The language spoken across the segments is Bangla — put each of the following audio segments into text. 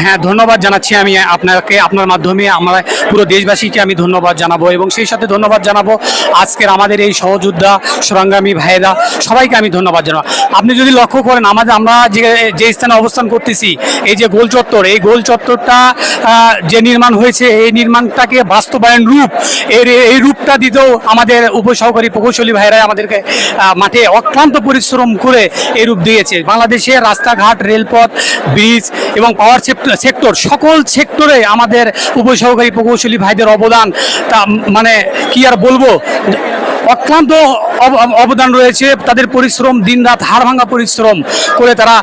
হ্যাঁ ধন্যবাদ জানাচ্ছি আমি আপনাকে, আপনার মাধ্যমে আমরা পুরো দেশবাসীকে আমি ধন্যবাদ জানাব এবং সেই সাথে ধন্যবাদ জানাব আজকের আমাদের এই সহযোদ্ধা, সরঙ্গামী ভাইয়েরা, সবাইকে আমি ধন্যবাদ জানাব। আপনি যদি লক্ষ্য করেন, আমাদের, আমরা যে যে স্থানে অবস্থান করতেছি, এই যে গোল চত্বর, এই গোল চত্বরটা যে নির্মাণ হয়েছে, এই নির্মাণটাকে বাস্তবায়ন রূপ, এর, এই রূপটা দিতেও আমাদের উপসহকারী প্রকৌশলী ভাইরা আমাদেরকে মাঠে অক্লান্ত পরিশ্রম করে এই রূপ দিয়েছে। বাংলাদেশের রাস্তাঘাট, রেলপথ, ব্রিজ এবং পাওয়ার সেক্টর সকল সেক্টরে আমাদের উপসহকারী প্রকৌশলী ভাইদের অবদান তা মানে কি আর বলব? অক্লান্ত অব- অবদান রয়েছে। তাদের পরিশ্রম, দিনরাত হাড় ভাঙা পরিশ্রম করে তারা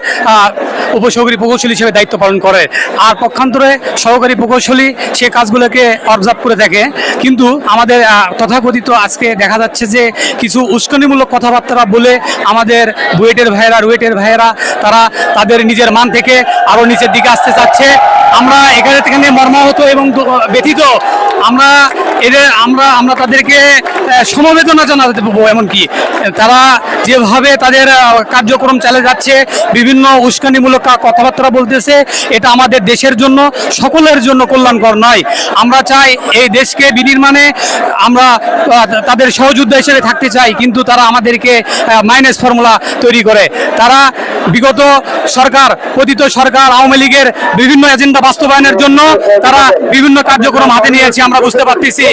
উপসহকারী প্রকৌশলী হিসেবে দায়িত্ব পালন করে। আর পক্ষান্তরে সহকারী প্রকৌশলী সে কাজগুলোকে অবজার্ভ করে থাকে কিন্তু আমাদের তথাকথিত আজকে দেখা যাচ্ছে যে কিছু উস্কানিমূলক কথাবার্তা বলে আমাদের বুয়েটের ভাইয়েরা, রুয়েটের ভাইয়েরা, তারা তাদের নিজের মান থেকে আরও নিচের দিকে আসতে চাচ্ছে। আমরা এখানে থেকে মর্মাহত এবং ব্যথিত। আমরা এদের আমরা আমরা তাদেরকে সমবেদনা জানাতে পারব এমনকি। তারা যেভাবে তাদের কার্যক্রম চালিয়ে যাচ্ছে, বিভিন্ন উস্কানিমূলক কথাবার্তা বলতেছে, এটা আমাদের দেশের জন্য, সকলের জন্য কল্যাণকর নয়। আমরা চাই এই দেশকে বিনির্মাণে আমরা তাদের সহযোদ্ধা হিসেবে থাকতে চাই, কিন্তু তারা আমাদেরকে মাইনাস ফর্মুলা তৈরি করে। তারা বিগত সরকার, পতিত সরকার, আওয়ামী লীগের বিভিন্ন এজেন্ডা বাস্তবায়নের জন্য তারা বিভিন্ন কার্যক্রম হাতে নিয়েছে, আমরা বুঝতে পারতেছি।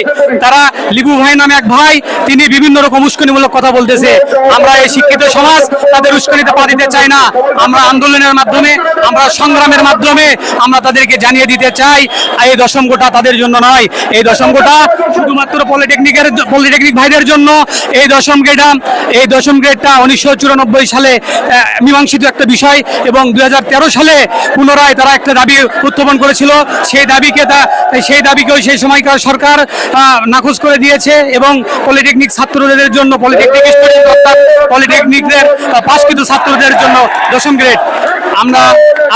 তারা লিবু ভাই নামে এক ভাই, তিনি বিভিন্ন রকম উস্কানিমূলক কথা বলতেছে। আমরা এই শিক্ষিত সমাজ তাদের উস্কানিতে পা দিতে চাই না। আমরা আন্দোলনের মাধ্যমে, আমরা সংগ্রামের মাধ্যমে, আমরা তাদেরকে জানিয়ে দিতে চাই, এই দশম গোটা তাদের জন্য নয়। এই দশম গোটা শুধুমাত্র পলিটেকনিকের পলিটেকনিক ভাইদের জন্য। এই দশম গ্রেডা এই দশম গ্রেডটা উনিশশো চুরানব্বই সালে মীমাংসিত একটা বিষয় এবং দু হাজার তেরো সালে পুনরায় তারা একটা দাবি উত্থাপন করেছিল। সেই দাবিকে তা সেই দাবিকেও সেই সময়কার সরকার নাকচ করে দিয়েছে এবং পলিটেকনিক ছাত্রদের জন্য পলিটেকনিক পলিটেকনিকের পাশকৃত ছাত্রদের জন্য দশম গ্রেড। আমরা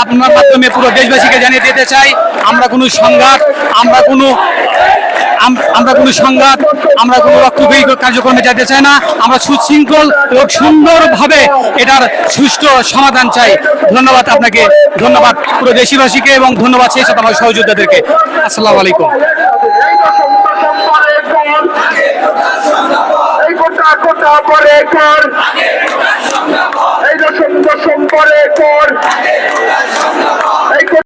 আপনার মাধ্যমে পুরো দেশবাসীকে জানিয়ে দিতে চাই, আমরা কোনো সংঘাত, আমরা কোনো আমরা কোনো সংঘাত আমরা কোনো রক্তক্ষয়ী কার্যক্রমে যেতে চাই না। আমরা সুশৃঙ্খল এবং সুন্দরভাবে এটার সুষ্ঠু সমাধান চাই। ধন্যবাদ আপনাকে, ধন্যবাদ পুরো দেশবাসীকে এবং ধন্যবাদ সেই সাথে আমার সহযোদ্ধাদেরকে। আসসালামু আলাইকুম। এই দশম দশম পরে কর।